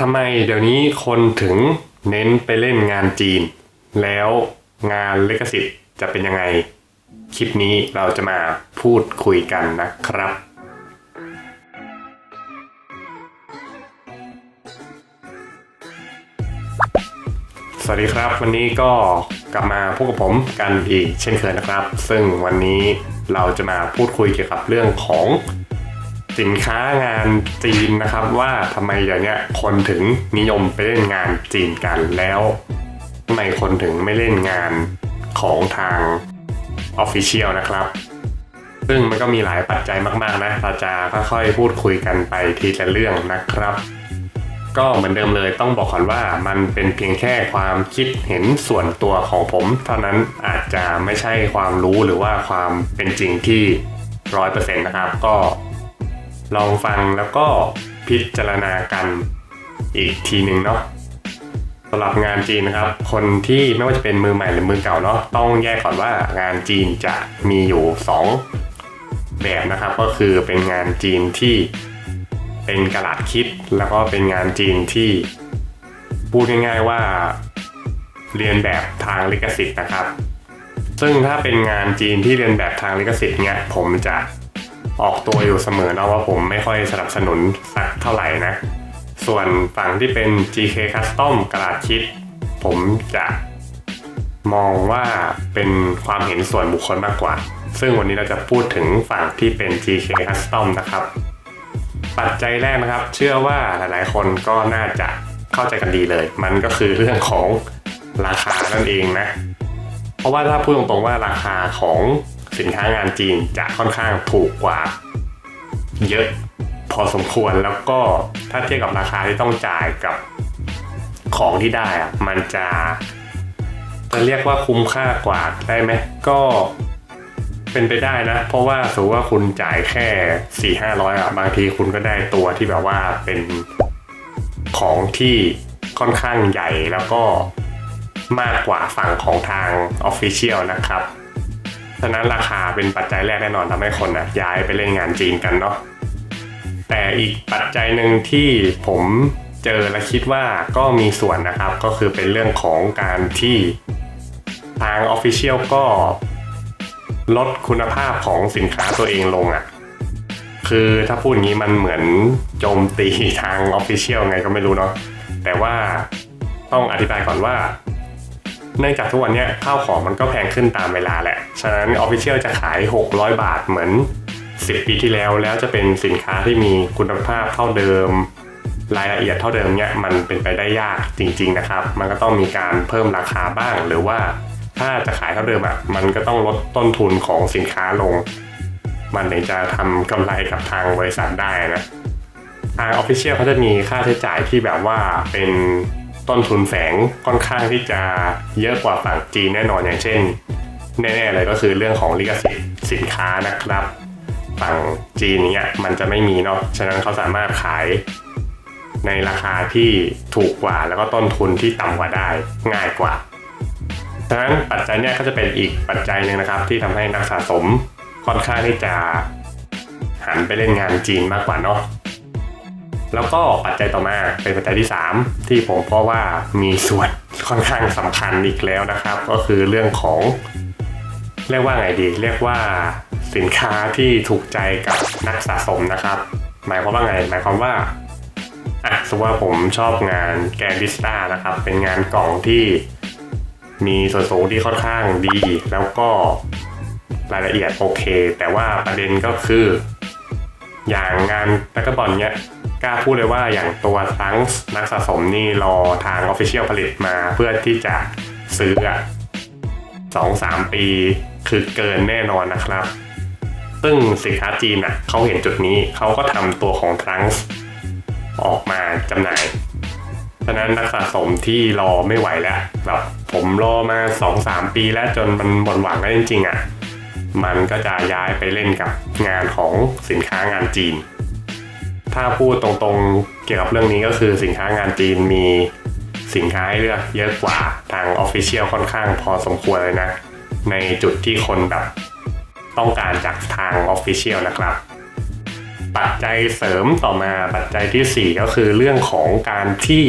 ทำไมเดี๋ยวนี้คนถึงเน้นไปเล่นงานจีน แล้วงานลิขสิทธิ์จะเป็นยังไง คลิปนี้เราจะมาพูดคุยกันนะครับ สวัสดีครับ วันนี้ก็กลับมาพบกับผมกันอีกเช่นเคยนะครับ ซึ่งวันนี้เราจะมาพูดคุยเกี่ยวกับเรื่องของ สินค้างานจีนนะครับ ว่าทำไมเดี๋ยวนี้ยคนถึงนิยมไปเล่นงานจีนกันแล้วทำไมคนถึงไม่เล่นงานของทาง Official นะครับ ซึ่งมันก็มีหลายปัจจัยมากๆนะเราจะค่อยๆพูดคุยกันไปทีละเรื่องนะครับ ก็เหมือนเดิมเลยต้องบอกก่อนว่ามันเป็นเพียงแค่ความคิดเห็นส่วนตัวของผม เท่านั้นอาจจะไม่ใช่ความรู้หรือว่าความเป็นจริงที่ร้อยเปอร์เซ็นต์นะครับ ก็ ลองฟังแล้วก็พิจารณากันอีกทีหนึ่งเนาะสำหรับงานจีนนะครับ คนที่ไม่ว่าจะเป็นมือใหม่หรือมือเก่าเนาะต้องแยกก่อนว่างานจีนจะมีอยู่สองแบบนะครับ ก็คือเป็นงานจีนที่เป็นกระดาษคิด แล้วก็เป็นงานจีนที่พูดง่าย ๆว่าเรียนแบบทางลิขสิทธิ์นะครับ ซึ่งถ้าเป็นงานจีนที่เรียนแบบทางลิขสิทธิ์เนี่ยผมจะ ออกตัวอยู่เสมอนะว่าผมไม่ค่อยสนับสนุนสักเท่าไหร่นะ ส่วนฝั่งที่เป็น GK Custom กระดาษคิด ผมจะมองว่าเป็นความเห็นส่วนบุคคลมากกว่า ซึ่งวันนี้เราจะพูดถึงฝั่งที่เป็น GK Custom นะครับ ปัจจัยแรกนะครับ เชื่อว่าหลายๆ คนก็น่าจะเข้าใจกันดีเลย มันก็คือเรื่องของราคานั่นเองนะ เพราะว่าถ้าพูดตรงๆว่าราคาของ สินค้างานจีนจะค่อนข้างถูกกว่า เยอะพอสมควรแล้วก็ถ้าเทียบกับราคาที่ต้องจ่ายกับของที่ได้อะมันจะจะเรียกว่าคุ้มค่ากว่าได้ไหมก็เป็นไปได้นะ เพราะว่าสมมติว่าคุณจ่ายแค่สี่ห้าร้อยอะบางทีคุณก็ได้ตัวที่แบบว่าเป็นของที่ค่อนข้างใหญ่แล้วก็มากกว่าฝั่งของทาง Official นะครับ ฉะนั้นราคาเป็นปัจจัยแรกแน่นอนทำให้คนอะย้ายไปเล่นงานจีนกันเนาะแต่อีกปัจจัยหนึ่งที่ผมเจอและคิดว่าก็มีส่วนนะครับก็คือเป็นเรื่องของการที่ทาง Official ก็ลดคุณภาพของสินค้าตัวเองลงอะ่ะ คือถ้าพูดงี้มันเหมือนโจมตีทางออฟฟิเชียลไงก็ไม่รู้เนาะแต่ว่าต้องอธิบายก่อนว่า เนื่องจากทุกวันเนี้ยข้าวของมันก็แพงขึ้นตามเวลาแหละ ฉะนั้นออฟฟิเชียลจะขาย 600 บาทเหมือน 10 ปีที่แล้ว แล้วจะเป็นสินค้าที่มีคุณภาพเท่าเดิม รายละเอียดเท่าเดิมเนี่ยมันเป็นไปได้ยากจริง ๆนะครับ มันก็ต้องมีการเพิ่มราคาบ้าง หรือว่าถ้าจะขายเท่าเดิมอะมันก็ต้องลดต้นทุนของสินค้าลง มันถึงจะทำกำไรกับทางบริษัทได้นะทางออฟฟิเชียลเขาจะมีค่าใช้จ่ายที่แบบว่าเป็น ต้นทุนแฝงค่อนข้างที่จะเยอะกว่าฝั่งจีนแน่นอนอย่างเช่น แน่ๆเลยก็คือเรื่องของลิขสิทธิ์สินค้านะครับ ฝั่งจีนเนี่ยมันจะไม่มีเนาะฉะนั้นเขาสามารถขายในราคาที่ถูกกว่าแล้วก็ต้นทุนที่ต่ำกว่าได้ง่ายกว่าดังนั้นปัจจัยเนี้ยก็จะเป็นอีกปัจจัยหนึ่งนะครับ ที่ทำให้นักสะสมค่อนข้างที่จะหันไปเล่นงานจีนมากกว่าเนาะ แล้วก็ปัจจัยต่อมาเป็นปัจจัยที่ 3 ที่ผมเพราะว่ามีส่วนค่อนข้างสำคัญอีกแล้วนะครับ ก็คือเรื่องของเรียกว่าไงดี เรียกว่าสินค้าที่ถูกใจกับนักสะสมนะครับ หมายความว่าไง หมายความว่าอะสมมติว่าผมชอบงานแกนดิสตานะครับ เป็นงานกล่องที่มีส่วนสูงที่ค่อนข้างดี แล้วก็รายละเอียดโอเค แต่ว่าประเด็นก็คือ อย่างงานนักบอลเนี้ย กล้าพูดเลยว่าอย่างตัวทั้งนักสะสมนี่รอทาง Official ผลิตมาเพื่อที่จะซื้อสองสามปีคือเกินแน่นอนนะครับ ซึ่งสินค้าจีนอะเขาเห็นจุดนี้เขาก็ทำตัวของทรังส์ออกมาจำหน่ายฉะนั้นนักสะสมที่รอไม่ไหวแล้วแบบผมรอมาสองสามปีแล้วจนมันหมดหวังแล้วจริงๆอะ มันก็จะย้ายไปเล่นกับงานของสินค้างานจีน ถ้าพูดตรงๆเกี่ยวกับเรื่องนี้ก็คือสินค้างานจีนมีสินค้าให้เลือกเยอะกว่าทางออฟฟิเชียลค่อนข้างพอสมควรเลยนะ ในจุดที่คนแบบต้องการจากทางออฟฟิเชียลนะครับ ปัจจัยเสริมต่อมาปัจจัยที่ 4 ก็คือเรื่องของการที่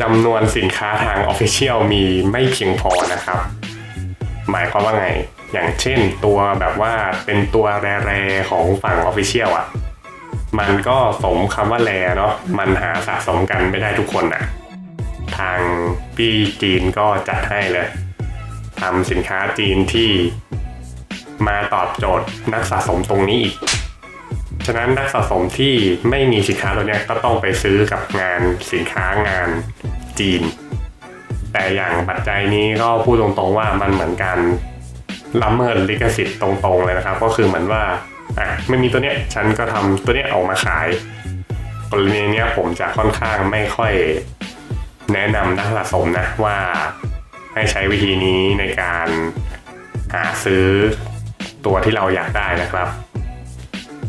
จำนวนสินค้าทาง Official มีไม่เพียงพอนะครับ หมายความว่าไง อย่างเช่นตัวแบบว่าเป็นตัวแรๆของฝั่ง Official อะ มันก็สมคำว่าแรเนาะมันหาสะสมกันไม่ได้ทุกคนอะทางพี่จีนก็จัดให้เลยทำสินค้าจีนที่มาตอบโจทย์นักสะสมตรงนี้อีก ฉะนั้นนักสะสมที่ไม่มีสินค้าตัวเนี้ยก็ต้องไปซื้อกับงานสินค้างานจีน แต่อย่างปัจจัยนี้ก็พูดตรงๆว่ามันเหมือนการละเมิดลิขสิทธิ์ตรงๆเลยนะครับ ก็คือเหมือนว่า อะไม่มีตัวเนี้ยฉันก็ทำตัวเนี้ยออกมาขายกรณีเนี้ยผมจะค่อนข้างไม่ค่อยแนะนำนักสะสมนะว่าให้ใช้วิธีนี้ในการหาซื้อตัวที่เราอยากได้นะครับ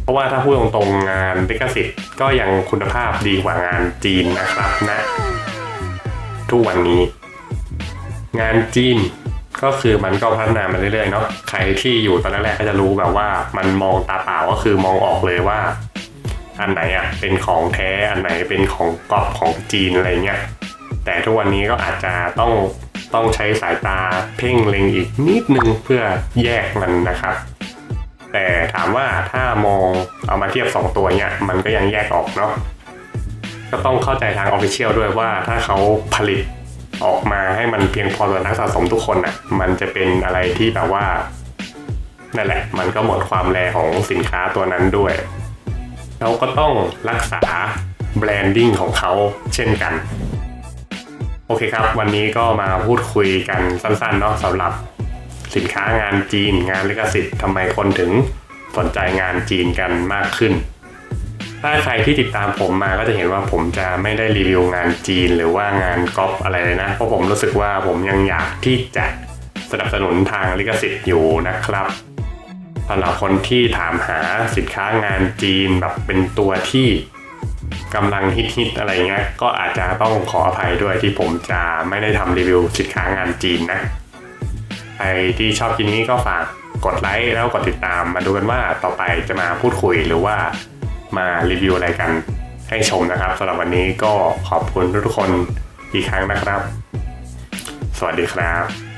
เพราะว่าถ้าพูดตรงๆงานลิขสิทธิ์ก็ยังคุณภาพดีกว่างานจีนนะครับนะ ทุกวันนี้ งานจีน ก็คือมันก็พัฒนามาเรื่อยๆเนาะใครที่อยู่ตอนแรกๆก็จะรู้แบบว่ามันมองตาเปล่าก็คือมองออกเลยว่า อันไหนอะเป็นของแท้อันไหนเป็นของกรอบของจีนอะไรเงี้ยแต่ทุกวันนี้ก็อาจจะต้องต้องใช้สายตาเพ่งเล็งอีกนิดนึงเพื่อแยกมันนะครับ แต่ถามว่าถ้ามองเอามาเทียบ 2 ตัวเนี่ยมันก็ยังแยกออกเนาะก็ต้องเข้าใจทางออฟฟิเชียลด้วยว่าถ้าเขาผลิต ออกมาให้มันเพียงพอต่อนักสะสมทุกคนอะ มันจะเป็นอะไรที่แบบว่านั่นแหละ มันก็หมดความแรของสินค้าตัวนั้นด้วย เราก็ต้องรักษาแบรนดิ้งของเขาเช่นกัน โอเคครับ วันนี้ก็มาพูดคุยกันสั้นๆเนาะสำหรับสินค้างานจีน งานลิขสิทธิ์ทำไมคนถึงสนใจงานจีนกันมากขึ้น ถ้าใครที่ติดตามผมมาก็จะเห็นว่าผมจะไม่ได้รีวิวงานจีนหรือว่างานก๊อปอะไรเลยนะ เพราะผมรู้สึกว่าผมยังอยากที่จะสนับสนุนทางลิขสิทธิ์อยู่นะครับสำหรับคนที่ถามหาสินค้างานจีนแบบเป็นตัวที่กำลังฮิตๆอะไรเงี้ยก็อาจจะต้องขออภัยด้วยที่ผมจะไม่ได้ทำรีวิวสินค้างานจีนนะใครที่ชอบคลิปนี้ก็ฝากกดไลค์แล้วกดติดตามมาดูกันว่าต่อไปจะมาพูดคุยหรือว่า มารีวิวอะไรกันให้ชมนะครับสำหรับวันนี้ก็ขอบคุณทุกๆคนอีกครั้งนะครับ สวัสดีครับ